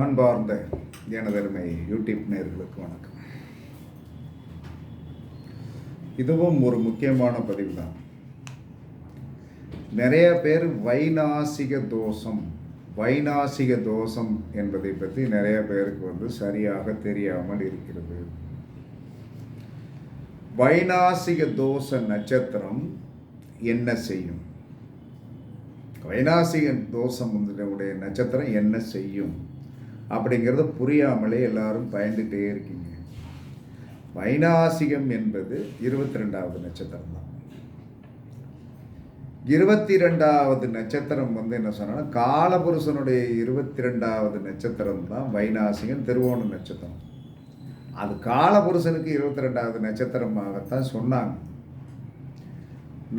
அன்பார்ந்த எனதருமை யூடியூப் நேர்களுக்கு வணக்கம். இதுவும் ஒரு முக்கியமான பதிவு தான் நிறைய பேர் வைநாசிக தோஷம் வைநாசிக தோஷம் என்பதை பற்றி நிறைய பேருக்கு வந்து சரியாக தெரியாமல் இருக்கிறது. வைநாசிக தோஷ நட்சத்திரம் என்ன செய்யும்? வைநாசிக தோஷம் உடைய நட்சத்திரம் என்ன செய்யும்? அப்படிங்கிறத புரியாமலே எல்லாரும் பயந்துட்டே இருக்கீங்க. வைநாசிகம் என்பது இருபத்தி ரெண்டாவது நட்சத்திரம் தான். இருபத்தி ரெண்டாவது நட்சத்திரம் வந்து என்ன சொன்னா காலபுருஷனுடைய இருபத்தி ரெண்டாவது நட்சத்திரம் தான் வைநாசிகம் திருவோண நட்சத்திரம். அது காலபுருஷனுக்கு இருபத்தி ரெண்டாவது நட்சத்திரமாகத்தான் சொன்னாங்க.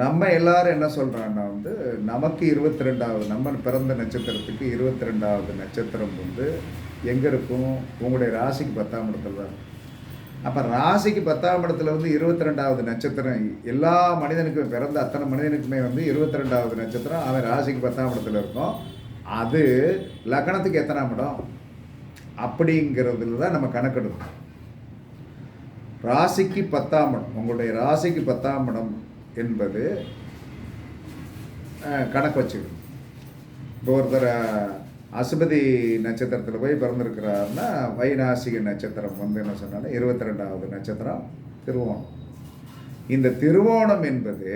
நம்ம எல்லாரும் என்ன சொல்கிறாங்கன்னா வந்து நமக்கு இருபத்தி ரெண்டாவது நம்ம பிறந்த நட்சத்திரத்துக்கு இருபத்தி ரெண்டாவது நட்சத்திரம் வந்து எங்கே இருக்கும்? உங்களுடைய ராசிக்கு பத்தாம் இடத்துல தான் அப்போ ராசிக்கு பத்தாம் இடத்துல வந்து இருபத்தி ரெண்டாவது நட்சத்திரம் எல்லா மனிதனுக்கும் பிறந்த அத்தனை மனிதனுக்குமே வந்து இருபத்தி ரெண்டாவது நட்சத்திரம் அவன் ராசிக்கு பத்தாம் இடத்துல இருக்கும். அது லக்கணத்துக்கு எத்தனாம் இடம்? அப்படிங்கிறதுல தான் நம்ம கணக்கெடுக்கணும். ராசிக்கு பத்தாம் இடம் உங்களுடைய ராசிக்கு பத்தாம் இடம் என்பது கணக்கு வச்சுக்கணும். இப்போ ஒருத்தர் அசுபதி நட்சத்திரத்தில் போய் பிறந்திருக்கிறாருன்னா வைநாசிக நட்சத்திரம் வந்து என்ன சொன்னாலும் இருபத்தி ரெண்டாவது நட்சத்திரம் திருவோணம். இந்த திருவோணம் என்பது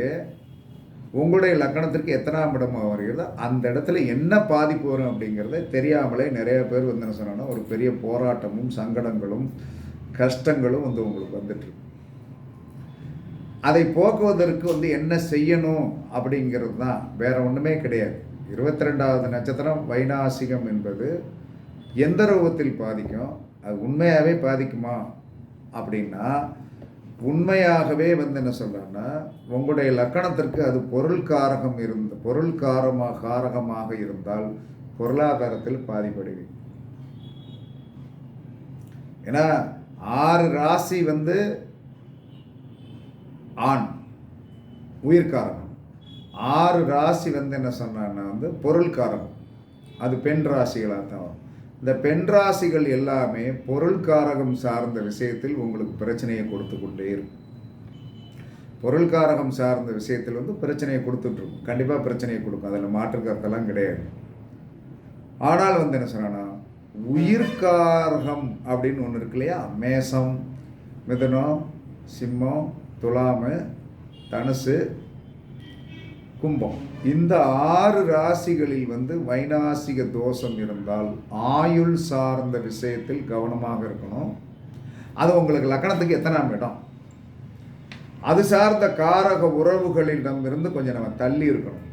உங்களுடைய லக்கணத்திற்கு எத்தனாம் இடமாக வருகிறதோ அந்த இடத்துல என்ன பாதிப்பு வரும் அப்படிங்கிறத தெரியாமலே நிறைய பேர் வந்து என்ன சொன்னாலும் ஒரு பெரிய போராட்டமும் சங்கடங்களும் கஷ்டங்களும் வந்து உங்களுக்கு வந்துட்டு அதை போக்குவதற்கு வந்து என்ன செய்யணும் அப்படிங்கிறது தான் வேற ஒன்றுமே கிடையாது. இருபத்தி ரெண்டாவது நட்சத்திரம் வைநாசிகம் என்பது எந்த ரூபத்தில் பாதிக்கும்? அது உண்மையாகவே பாதிக்குமா? அப்படின்னா உண்மையாகவே வந்து என்ன சொல்கிறேன்னா உங்களுடைய லக்கணத்திற்கு அது பொருள் காரகம் இருந்த பொருள் காரமாக காரகமாக இருந்தால் பொருளாதாரத்தில் பாதிப்படுவீங்க. ஏன்னா ஆறு ராசி வந்து ஆண் உயிர்காரகம் ஆறு ராசி வந்து என்ன சொன்னார்னா வந்து பொருள்காரகம் அது பெண் ராசிகளாக தான் வரும். இந்த பெண் ராசிகள் எல்லாமே பொருள்காரகம் சார்ந்த விஷயத்தில் உங்களுக்கு பிரச்சனையை கொடுத்து கொண்டே இருக்கும். பொருள்காரகம் சார்ந்த விஷயத்தில் வந்து பிரச்சனையை கொடுத்துட்ருக்கும் கண்டிப்பாக பிரச்சனையை கொடுக்கும். அதில் மாற்று கருத்தெல்லாம் கிடையாது. ஆனால் வந்து என்ன சொன்னா உயிர்காரகம் அப்படின்னு ஒன்று இருக்கு இல்லையா? மேசம் மிதனம் சிம்மம் துலாமு தனுசு கும்பம். இந்த ஆறு ராசிகளில் வந்து வைநாசிக தோஷம் இருந்தால் ஆயுள் சார்ந்த விஷயத்தில் கவனமாக இருக்கணும். அது உங்களுக்கு லக்கணத்துக்கு எத்தனாம் இடம்? அது சார்ந்த காரக உறவுகளிடம் இருந்து கொஞ்சம் நம்ம தள்ளி இருக்கணும்.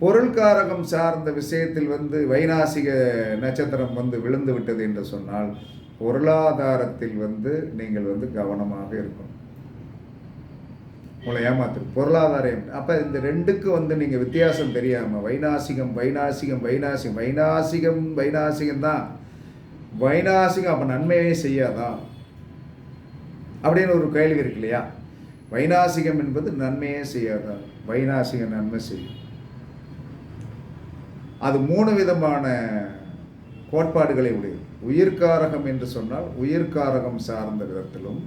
பொருள்காரகம் சார்ந்த விஷயத்தில் வந்து வைநாசிக நட்சத்திரம் வந்து விழுந்து விட்டது என்று சொன்னால் பொருளாதாரத்தில் வந்து நீங்கள் வந்து கவனமாக இருக்கணும். உங்களை ஏமாத்து பொருளாதாரம் அப்போ இந்த ரெண்டுக்கு வந்து நீங்கள் வித்தியாசம் தெரியாமல் வைநாசிகம் வைநாசிகம் வைநாசிகம் வைநாசிகம் வைநாசிகம் தான். வைநாசிகம் அப்போ நன்மையே செய்யாதான் அப்படின்னு ஒரு கேள்வி இருக்கு இல்லையா? வைநாசிகம் என்பது நன்மையே செய்யாதா? வைநாசிகம் நன்மை செய்யும். அது மூணு விதமான கோட்பாடுகளை உடையது. உயிர்காரகம் என்று சொன்னால் உயிர்காரகம் சார்ந்த விதத்திலும்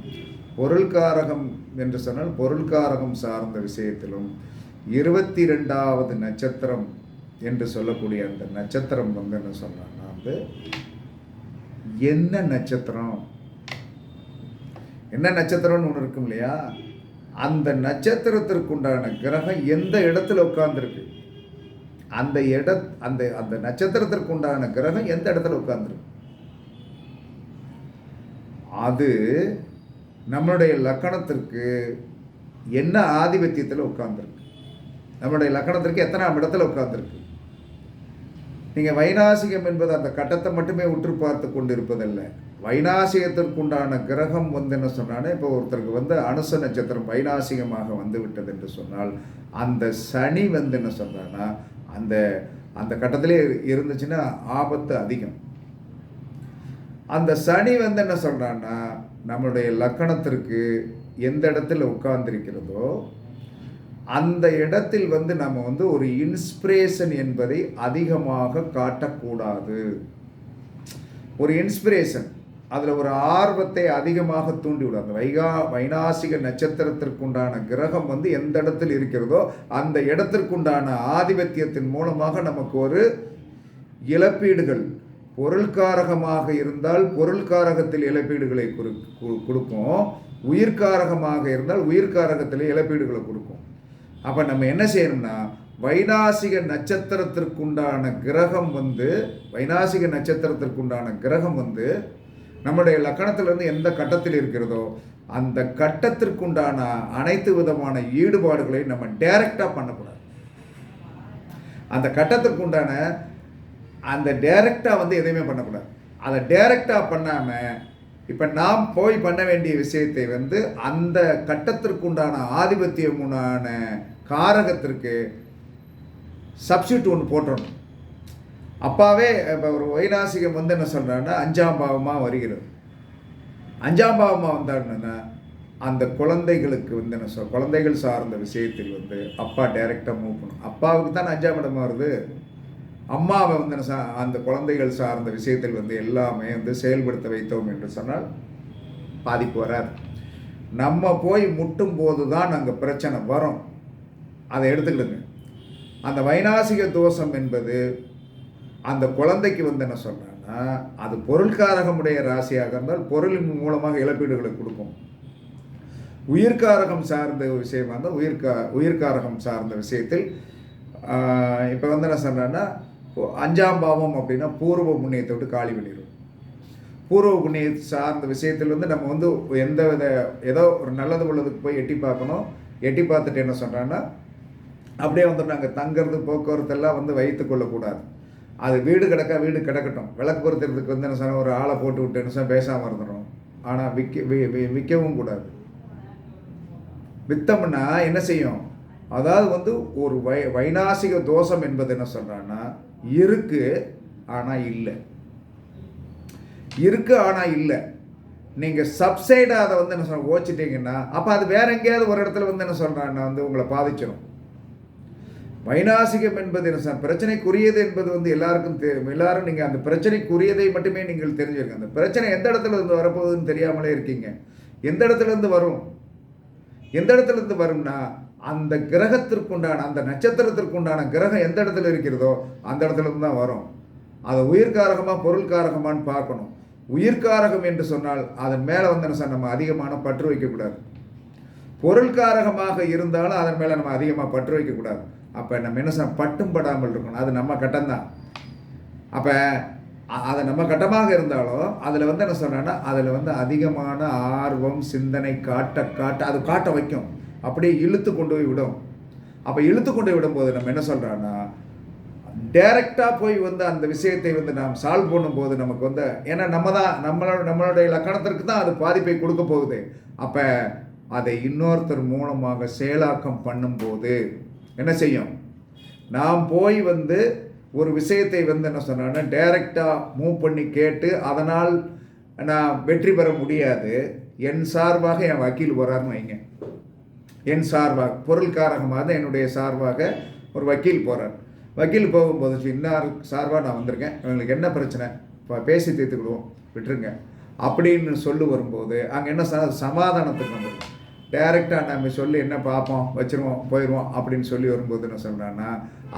பொருள்காரகம் என்று சொன்னால் பொருள்காரகம் சார்ந்த விஷயத்திலும் இருபத்தி ரெண்டாவது நட்சத்திரம் என்று சொல்லக்கூடிய அந்த நட்சத்திரம் வந்து என்ன சொன்னா வந்து என்ன நட்சத்திரம்? என்ன நட்சத்திரம்னு ஒன்று இருக்கும் இல்லையா? அந்த நட்சத்திரத்திற்குண்டான கிரகம் எந்த இடத்துல உட்கார்ந்துருக்கு? அந்த இட அந்த அந்த நட்சத்திரத்திற்குண்டான கிரகம் எந்த இடத்துல உட்கார்ந்துருக்கு? அது நம்மளுடைய லக்கணத்திற்கு என்ன ஆதிபத்தியத்தில் உட்காந்துருக்கு நம்மளுடைய லக்கணத்திற்கு எத்தனாம் இடத்துல உட்காந்துருக்கு நீங்கள் வைநாசிகம் என்பது அந்த கட்டத்தை மட்டுமே உற்று பார்த்து கொண்டு இருப்பதல்ல வைநாசிகத்திற்குண்டான கிரகம் வந்து என்ன சொன்னாலே இப்போ ஒருத்தருக்கு வந்து அனுச நட்சத்திரம் வைநாசிகமாக வந்து விட்டது என்று சொன்னால் அந்த சனி வந்து என்ன சொல்கிறான்னா அந்த அந்த கட்டத்திலே இருந்துச்சுன்னா ஆபத்து அதிகம். அந்த சனி வந்து என்ன சொல்கிறான்னா நம்மளுடைய லக்கணத்திற்கு எந்த இடத்துல உட்கார்ந்திருக்கிறதோ அந்த இடத்தில் வந்து நம்ம வந்து ஒரு இன்ஸ்பிரேஷன் என்பதை அதிகமாக காட்டக்கூடாது. ஒரு இன்ஸ்பிரேஷன் அதில் ஒரு ஆர்வத்தை அதிகமாக தூண்டிவிடும். அந்த வைகா வைநாசிக நட்சத்திரத்திற்குண்டான கிரகம் வந்து எந்த இடத்தில் இருக்கிறதோ அந்த இடத்திற்குண்டான ஆதிபத்தியத்தின் மூலமாக நமக்கு ஒரு இழப்பீடுகள் பொருள்காரகமாக இருந்தால் பொருள்காரகத்தில் இழப்பீடுகளை குறு கொடுக்கும் உயிர்காரகமாக இருந்தால் உயிர்காரகத்தில் இழப்பீடுகளை கொடுக்கும் அப்போ நம்ம என்ன செய்யணும்னா வைநாசிக நட்சத்திரத்திற்குண்டான கிரகம் வந்து வைநாசிக நட்சத்திரத்திற்குண்டான கிரகம் வந்து நம்முடைய லக்கணத்திலிருந்து எந்த கட்டத்தில் இருக்கிறதோ அந்த கட்டத்திற்குண்டான அனைத்து விதமான ஈடுபாடுகளை நம்ம டைரக்டாக பண்ணக்கூடாது. அந்த கட்டத்திற்குண்டான அந்த டைரக்டாக வந்து எதையுமே பண்ணக்கூடாது. அதை டைரக்டாக பண்ணாமல் இப்போ நாம் போய் பண்ண வேண்டிய விஷயத்தை வந்து அந்த கட்டத்திற்குண்டான ஆதிபத்தியமுனான காரகத்திற்கு சப்ஸ்டியூட் ஒன்று போட்டுடணும் அப்பாவே இப்போ ஒரு வைநாசிகம் வந்து என்ன சொல்கிறான்னா அஞ்சாம் பாவமாக வருகிறது. அஞ்சாம் பாவமாக வந்தாங்கன்னா அந்த குழந்தைகளுக்கு வந்து என்ன சொல் குழந்தைகள் சார்ந்த விஷயத்தில் வந்து அப்பா டைரெக்டாக மூவ் பண்ணும் அப்பாவுக்கு தான் அஞ்சாம் இடம் வருது. அம்மாவை வந்து என்ன சா- அந்த குழந்தைகள் சார்ந்த விஷயத்தில் வந்து எல்லாமே வந்து செயல்படுத்த வைத்தோம் என்று சொன்னால் பாதிப்பு வராது. நம்ம போய் முட்டும் போது தான் அங்கே பிரச்சனை வரும். அதை எடுத்துக்கிடுங்க. அந்த வைநாசிக தோஷம் என்பது அந்த குழந்தைக்கு வந்து என்ன சொல்கிறேன்னா அது பொருள்காரகமுடைய ராசியாக இருந்தால் பொருளின் மூலமாக இழப்பீடுகளை கொடுக்கும். உயிர்காரகம் சார்ந்த விஷயமா இருந்தால் உயிர்கா உயிர்காரகம் சார்ந்த விஷயத்தில் இப்போ வந்து என்ன சொல்கிறேன்னா அஞ்சாம் பாவம் அப்படின்னா பூர்வ புண்ணியத்தை விட்டு காலி பண்ணிடுவோம் பூர்வ புண்ணிய சார்ந்த விஷயத்தில் வந்து நம்ம வந்து எந்த வித ஏதோ ஒரு நல்லது உள்ளதுக்கு போய் எட்டி பார்க்கணும். எட்டி பார்த்துட்டு என்ன சொல்கிறாங்கன்னா அப்படியே வந்து நாங்கள் தங்குறது போக்குவரத்து எல்லாம் வந்து வைத்து கொள்ளக்கூடாது. அது வீடு கிடக்கா வீடு கிடக்கட்டும். விளக்கு பொறுத்துறதுக்கு வந்து என்ன சொன்னால் ஒரு ஆளை போட்டு விட்டு என்ன சொன்னால் பேசாமல் இருந்துடும் ஆனால் விற்க விற்கவும் கூடாது. வித்தம்னா என்ன செய்யும்? அதாவது வந்து ஒரு வை வைநாசிக தோஷம் என்பது என்ன சொல்கிறான்னா இருக்கு ஆனால் இல்லை. இருக்கு ஆனால் இல்லை. நீங்கள் சப்சைடாக அதை வந்து என்ன சொல்ல ஓச்சிட்டிங்கன்னா அப்போ அது வேற எங்கேயாவது ஒரு இடத்துல வந்து என்ன சொல்கிறான்னா வந்து உங்களை பாதிச்சிடும் வைநாசிகம் என்பது என்ன சொல் பிரச்சனைக்குரியது என்பது வந்து எல்லாருக்கும் தெரியும் எல்லாரும் நீங்கள் அந்த பிரச்சனைக்குரியதை மட்டுமே நீங்கள் தெரிஞ்சுருங்க அந்த பிரச்சனை எந்த இடத்துல இருந்து வரப்போகுதுன்னு தெரியாமலே இருக்கீங்க. எந்த இடத்துல இருந்து வரும்? எந்த இடத்துல இருந்து வரும்னா அந்த கிரகத்திற்குண்டான அந்த நட்சத்திரத்திற்குண்டான கிரகம் எந்த இடத்துல இருக்கிறதோ அந்த இடத்துல இருந்து தான் வரும். அதை உயிர்காரகமாக பொருள்காரகமான்னு பார்க்கணும். உயிர்காரகம் என்று சொன்னால் அதன் மேலே வந்து என்ன சார் நம்ம அதிகமான பற்று வைக்கக்கூடாது. பொருள்காரகமாக இருந்தாலும் அதன் மேலே நம்ம அதிகமாக பற்று வைக்கக்கூடாது. அப்போ நம்ம என்ன சார் பட்டும் படாமல் இருக்கணும். அது நம்ம கட்டம்தான் அப்போ அது நம்ம கட்டமாக இருந்தாலும் அதில் வந்து என்ன சொன்னேன்னா அதில் வந்து அதிகமான ஆர்வம் சிந்தனை காட்ட காட்ட அது காட்ட வைக்கும். அப்படியே இழுத்து கொண்டு போய் விடும். அப்போ இழுத்து கொண்டு போய் விடும்போது நம்ம என்ன சொல்கிறோன்னா டைரெக்டாக போய் வந்து அந்த விஷயத்தை வந்து நாம் சால்வ் பண்ணும்போது நமக்கு வந்து ஏன்னா நம்ம தான் நம்மளோட நம்மளுடைய லக்கணத்திற்கு தான் அது பாதிப்பை கொடுக்க போகுது. அப்போ அதை இன்னொருத்தர் மூலமாக செயலாக்கம் பண்ணும்போது என்ன செய்யும்? நாம் போய் வந்து ஒரு விஷயத்தை வந்து என்ன சொன்னேன்னா டைரெக்டாக மூவ் பண்ணி கேட்டு அதனால் நான் வெற்றி பெற முடியாது. என் சார்பாக என் வக்கீல் வராருன்னு வைங்க. என் சார்பாக பொருள்காரகமாக தான் என்னுடைய சார்பாக ஒரு வக்கீல் போகிறார் வக்கீல் போகும்போது இன்னார் சார்பாக நான் வந்திருக்கேன். இவங்களுக்கு என்ன பிரச்சனை? இப்போ பேசி தீர்த்துக்கிடுவோம் விட்டுருங்க. அப்படின்னு சொல்லி வரும்போது அங்கே என்ன ச சமாதானத்துக்கு வந்துடும் டைரெக்டாக நம்ம சொல்லி என்ன பார்ப்போம் வச்சிருவோம் போயிடுவோம் அப்படின்னு சொல்லி வரும்போது என்ன சொல்கிறான்னா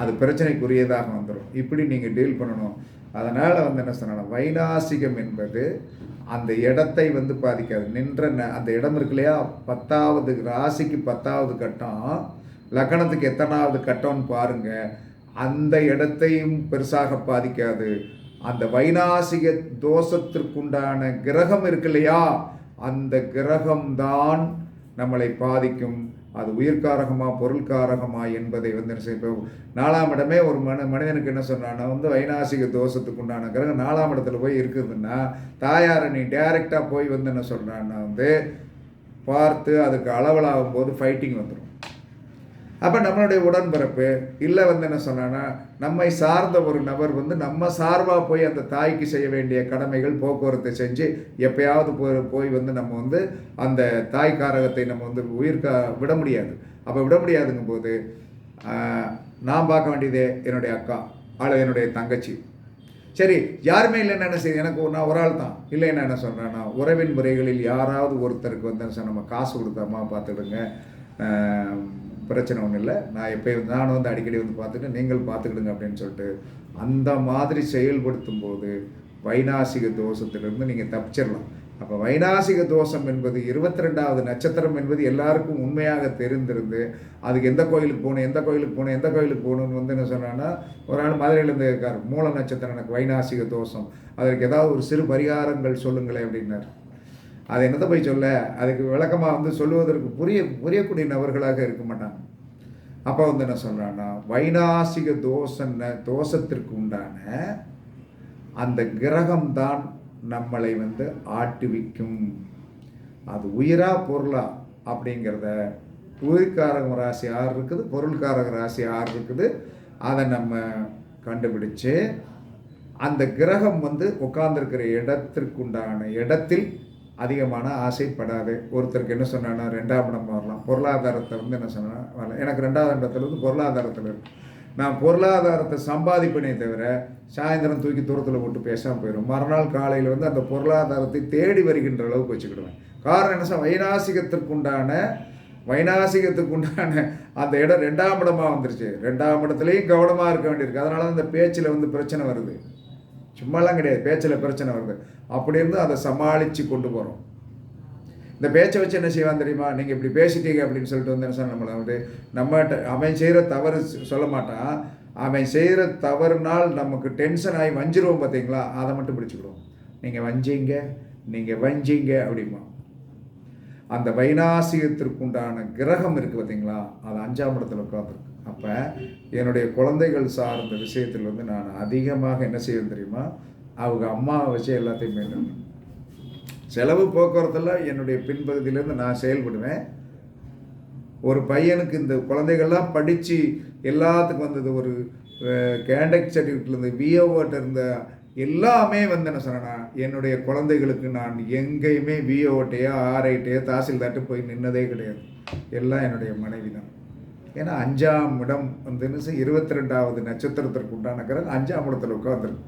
அது பிரச்சனைக்குரியதாக வந்துடும் இப்படி நீங்கள் டீல் பண்ணணும். அதனால் வந்து என்ன சொன்னால் வைநாசிகம் என்பது அந்த இடத்தை வந்து பாதிக்காது. நின்ற ந- அந்த இடம் இருக்கு இல்லையா? பத்தாவது ராசிக்கு பத்தாவது கட்டம். லக்கணத்துக்கு எத்தனாவது கட்டம்னு பாருங்க. அந்த இடத்தையும் பெருசாக பாதிக்காது. அந்த வைநாசிக தோஷத்திற்குண்டான கிரகம் இருக்கு இல்லையா? அந்த கிரகம்தான் நம்மளை பாதிக்கும். அது உயிர்காரகமா பொருள்காரகமா என்பதை வந்து என்ன செய்ய நாலாம் இடமே ஒரு மன மனிதனுக்கு என்ன சொன்னான்னா வந்து வைநாசிக தோஷத்துக்கு உண்டான கிரகம் நாலாம் இடத்துல போய் இருக்குதுன்னா தாயாரை நீ டைரெக்டாக போய் வந்து என்ன சொல்கிறான்னா வந்து பார்த்து அதுக்கு அளவலாகும் போது ஃபைட்டிங் வந்துடும் அப்போ நம்மளுடைய உடன்பிறப்பு இல்லை வந்து என்ன சொன்னான்னா நம்மை சார்ந்த ஒரு நபர் வந்து நம்ம சார்பாக போய் அந்த தாய்க்கு செய்ய வேண்டிய கடமைகள் போக்குவரத்தை செஞ்சு எப்பயாவது போய் போய் வந்து நம்ம வந்து அந்த தாய் காரகத்தை நம்ம வந்து உயிர்க்க விட முடியாது. அப்போ விட முடியாதுங்கும் போது நான் பார்க்க வேண்டியது என்னுடைய அக்கா அல்லது என்னுடைய தங்கச்சி. சரி யாருமே இல்லைன்னு என்ன செய்யுது எனக்கு நான் ஒரு ஆள் தான். இல்லைன்னு என்ன சொல்கிறேன்னா உறவின் முறைகளில் யாராவது ஒருத்தருக்கு வந்து என்ன நம்ம காசு கொடுத்தாமா பார்த்துடுங்க பிரச்சனை ஒன்றும் இல்லை. நான் எப்போ நான் வந்து அடிக்கடி வந்து பார்த்துட்டு நீங்கள் பார்த்துக்கிடுங்க அப்படின்னு சொல்லிட்டு அந்த மாதிரி செயல்படுத்தும் போது வைநாசிக தோஷத்திலிருந்து நீங்கள் தப்பிச்சிடலாம் அப்போ வைநாசிக தோஷம் என்பது இருபத்தி ரெண்டாவது நட்சத்திரம் என்பது எல்லாருக்கும் உண்மையாக தெரிந்திருந்து அதுக்கு எந்த கோயிலுக்கு போகணும் எந்த கோயிலுக்கு போகணும் எந்த கோயிலுக்கு போகணும்னு வந்து என்ன சொன்னான்னா ஒரு ஆள் மதுரையிலேருந்து இருக்கார். மூல நட்சத்திரம் எனக்கு வைநாசிக தோஷம். அதற்கு ஏதாவது ஒரு சிறு பரிகாரங்கள் சொல்லுங்களேன் அப்படின்னார். அது என்னத்தை போய் சொல்ல? அதுக்கு விளக்கமாக வந்து சொல்லுவதற்கு புரிய புரியக்கூடிய நபர்களாக இருக்க மாட்டாங்க. அப்போ வந்து என்ன சொல்கிறான்னா வைநாசிக தோஷன்ன தோஷத்திற்கு உண்டான அந்த கிரகம்தான் நம்மளை வந்து ஆட்டுவிக்கும். அது உயிரா பொருளா அப்படிங்கிறத உயிர்காரக ராசி யார் இருக்குது பொருள்காரக ராசி யார் இருக்குது. அதை நம்ம கண்டுபிடிச்சு அந்த கிரகம் வந்து உட்கார்ந்துருக்கிற இடத்திற்குண்டான இடத்தில் அதிகமான ஆசைப்படாது. ஒருத்தருக்கு என்ன சொன்னான்னா ரெண்டாம் இடம் வரலாம் பொருளாதாரத்தை வந்து என்ன சொன்னால் வரலாம். எனக்கு ரெண்டாவது இடத்துல வந்து பொருளாதாரத்தில் நான் பொருளாதாரத்தை சம்பாதிப்பேனே தவிர சாயந்தரம் தூக்கி தூரத்தில் போட்டு பேசாமல் போயிடும் மறுநாள் காலையில் வந்து அந்த பொருளாதாரத்தை தேடி வருகின்ற அளவுக்கு வச்சுக்கிடுவேன். காரணம் என்ன சார் வைநாசிகத்திற்குண்டான வைநாசிகத்துக்குண்டான அந்த இடம் ரெண்டாம் இடமாக வந்துருச்சு. ரெண்டாம் இடத்துலையும் கவனமாக இருக்க வேண்டியிருக்கு. அதனால அந்த பேச்சில் வந்து பிரச்சனை வருது. சும்மாலாம் கிடையாது. பேச்சில் பிரச்சனை வருது. அப்படி இருந்து அதை சமாளித்து கொண்டு போகிறோம் இந்த பேச்சை வச்சு என்ன செய்வான் தெரியுமா? நீங்கள் இப்படி பேசிட்டீங்க அப்படின்னு சொல்லிட்டு வந்து என்ன சொன்ன நம்மளை வந்து நம்மகிட்ட அவன் செய்கிற தவறு சொல்ல மாட்டான். அவன் செய்கிற தவறுனால் நமக்கு டென்ஷன் ஆகி வஞ்சிருவோம் பார்த்தீங்களா அதை மட்டும் பிடிச்சிக்கிடுவோம். நீங்கள் வஞ்சீங்க நீங்கள் வஞ்சீங்க அப்படிமா அந்த வைநாசிகத்திற்குண்டான கிரகம் இருக்குது பார்த்தீங்களா? அது அஞ்சாம் இடத்துல உட்காந்துருக்கு அப்போ என்னுடைய குழந்தைகள் சார்ந்த விஷயத்தில் வந்து நான் அதிகமாக என்ன செய்வேன் தெரியுமா? அவங்க அம்மாவை வச்சு எல்லாத்தையும் மெயின்டைன் செலவு போக்குவரத்தில் என்னுடைய பின்பகுதியிலேருந்து நான் செயல்படுவேன். ஒரு பையனுக்கு இந்த குழந்தைகள்லாம் படித்து எல்லாத்துக்கும் வந்தது ஒரு கேண்டக்ட் சர்டிஃபிகேட்லேருந்து விஓஓட்ட இருந்த எல்லாமே வந்து என்ன சொன்னேன்னா என்னுடைய குழந்தைகளுக்கு நான் எங்கேயுமே விஓட்டையோ ஆர்ஐட்டையோ தாசில்தார்ட்டு போய் நின்னதே கிடையாது. எல்லாம் என்னுடைய மனைவி தான் ஏன்னா அஞ்சாம் இடம் வந்து இருபத்தி ரெண்டாவது நட்சத்திரத்திற்கு உண்டான கிரகம் அஞ்சாம் இடத்துல உட்காந்துருக்கு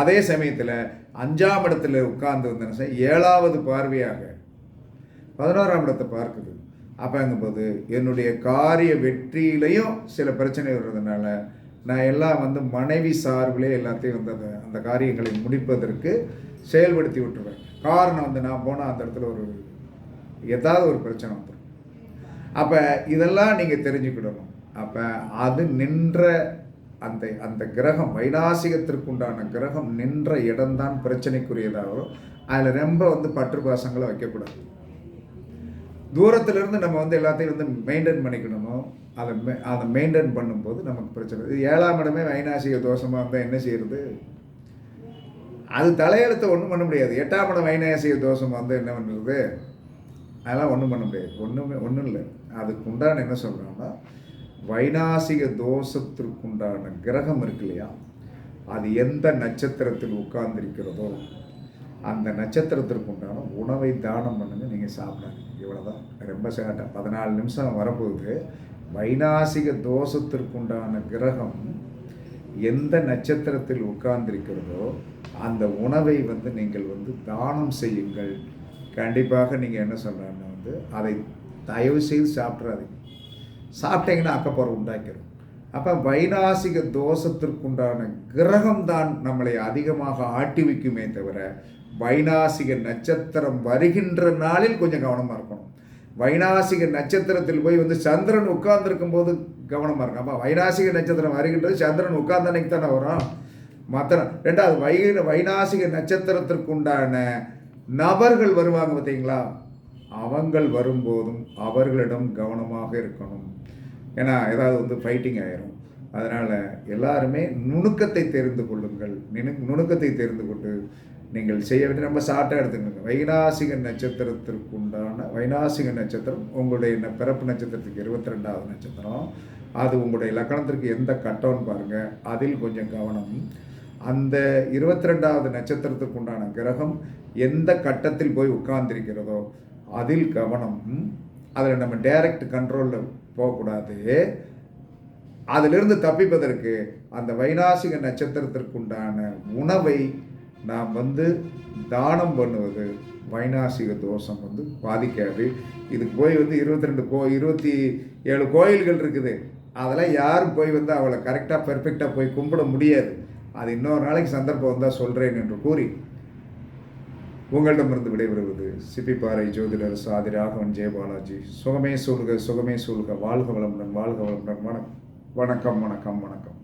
அதே சமயத்தில் அஞ்சாம் இடத்துல உட்கார்ந்து வந்து ஏழாவது பார்வையாக பதினோராம் இடத்தை பார்க்குது. அப்போங்கும்போது என்னுடைய காரிய வெற்றியிலையும் சில பிரச்சனை வர்றதுனால நான் எல்லாம் வந்து மனைவி சார்பிலே எல்லாத்தையும் வந்து அந்த அந்த காரியங்களை முடிப்பதற்கு செயல்படுத்தி விட்டுருவேன். காரணம் வந்து நான் போனால் அந்த இடத்துல ஒரு ஏதாவது ஒரு பிரச்சனை வந்துடும் அப்போ இதெல்லாம் நீங்கள் தெரிஞ்சுக்கிடணும். அப்போ அது நின்ற அந்த அந்த கிரகம் வைநாசிகத்திற்குண்டான கிரகம் நின்ற இடம்தான் பிரச்சனைக்குரியதாகும் அதில் ரொம்ப வந்து பற்று பாசங்களை வைக்கக்கூடாது. தூரத்துல இருந்து நம்ம வந்து எல்லாத்தையும் வந்து மெயின்டைன் பண்ணிக்கணுமோ அதை மெ- அதை மெயின்டைன் பண்ணும்போது நமக்கு பிரச்சனை. இது ஏழாம் இடமே வைநாசிக தோஷமாக இருந்தால் என்ன செய்யறது? அது தலையெழுத்தை ஒன்றும் பண்ண முடியாது. எட்டாம் இடம் வைநாசிக தோஷம் வந்து என்ன பண்ணுறது அதெல்லாம் ஒன்றும் பண்ண முடியாது. ஒன்றுமே ஒன்றும் இல்லை. அதுக்கு உண்டான என்ன சொல்கிறோம்னா வைநாசிக தோஷத்திற்குண்டான கிரகம் இருக்கு இல்லையா? அது எந்த நட்சத்திரத்தில் உட்கார்ந்திருக்கிறதோ அந்த நட்சத்திரத்திற்கு உண்டான உணவை தானம் பண்ணுங்க. நீங்கள் சாப்பிடாது இவ்வளோதான் ரொம்ப சேட்டை. பதினாலு நிமிஷம் வரப்போகுது. வைநாசிக தோஷத்திற்குண்டான கிரகம் எந்த நட்சத்திரத்தில் உட்கார்ந்திருக்கிறதோ அந்த உணவை வந்து நீங்கள் வந்து தானம் செய்யுங்கள். கண்டிப்பாக நீங்கள் என்ன சொல்கிறாங்கன்னா வந்து அதை தயவு செய்து சாப்பிட்றாதீங்க சாப்பிட்டீங்கன்னா அக்கப்புறம் உண்டாக்கிடும் அப்போ வைநாசிக தோஷத்திற்குண்டான கிரகம் தான் நம்மளை அதிகமாக ஆட்டி வைக்குமே தவிர வைநாசிக நட்சத்திரம் வருகின்ற நாளில் கொஞ்சம் கவனமாக இருக்கணும். வைநாசிக நட்சத்திரத்தில் போய் வந்து சந்திரன் உட்கார்ந்துருக்கும் போது கவனமாக இருக்கும் அப்போ வைநாசிக நட்சத்திரம் வருகின்றது சந்திரன் உட்கார்ந்த அன்னைக்கு தானே வரும். மற்ற ரெண்டாவது வை வைநாசிக நட்சத்திரத்திற்கு உண்டான நபர்கள் வருவாங்க பார்த்தீங்களா? அவங்கள் வரும்போதும் அவர்களிடம் கவனமாக இருக்கணும். ஏன்னா ஏதாவது வந்து ஃபைட்டிங் ஆயிரும். அதனால் எல்லாருமே நுணுக்கத்தை தெரிந்து கொள்ளுங்கள். நினு நுணுக்கத்தை தெரிந்து கொண்டு நீங்கள் செய்ய வேண்டிய நம்ம சாட்டாக எடுத்துக்கோங்க. வைநாசிக நட்சத்திரத்திற்கு உண்டான வைநாசிக நட்சத்திரம் உங்களுடைய பிறப்பு நட்சத்திரத்துக்கு இருபத்தி ரெண்டாவது நட்சத்திரம். அது உங்களுடைய லக்கணத்திற்கு எந்த கட்டம்னு பாருங்கள் அதில் கொஞ்சம் கவனம். அந்த இருபத்தி ரெண்டாவது நட்சத்திரத்துக்கு உண்டான கிரகம் எந்த கட்டத்தில் போய் உட்கார்ந்திருக்கிறதோ அதில் கவனம். அதில் நம்ம டைரக்ட் கண்ட்ரோலில் போகக்கூடாது. அதிலிருந்து தப்பிப்பதற்கு அந்த வைநாசிக நட்சத்திரத்திற்குண்டான உணவை நாம் வந்து தானம் பண்ணுவது வைநாசிக தோஷம் வந்து பாதிக்காது. இதுக்கு போய் வந்து இருபத்தி ரெண்டு கோ இருபத்தி ஏழு கோயில்கள் இருக்குது. அதெல்லாம் யாரும் போய் வந்து அவளை கரெக்டாக பெர்ஃபெக்டாக போய் கும்பிட முடியாது. அது இன்னொரு நாளைக்கு சந்தர்ப்பம் வந்தால் சொல்கிறேன் என்று கூறி உங்களிடமிருந்து விடைபெறுவது சிப்பிப்பாறை ஜோதிடர் சாதி ராகவன் ஜெயபாலாஜி சுகமே சூழ்க சுகமே சூழ்க. வாழ்க வளமுடன் வாழ்க வளமுடன். வணக்கம் வணக்கம் வணக்கம் வணக்கம்.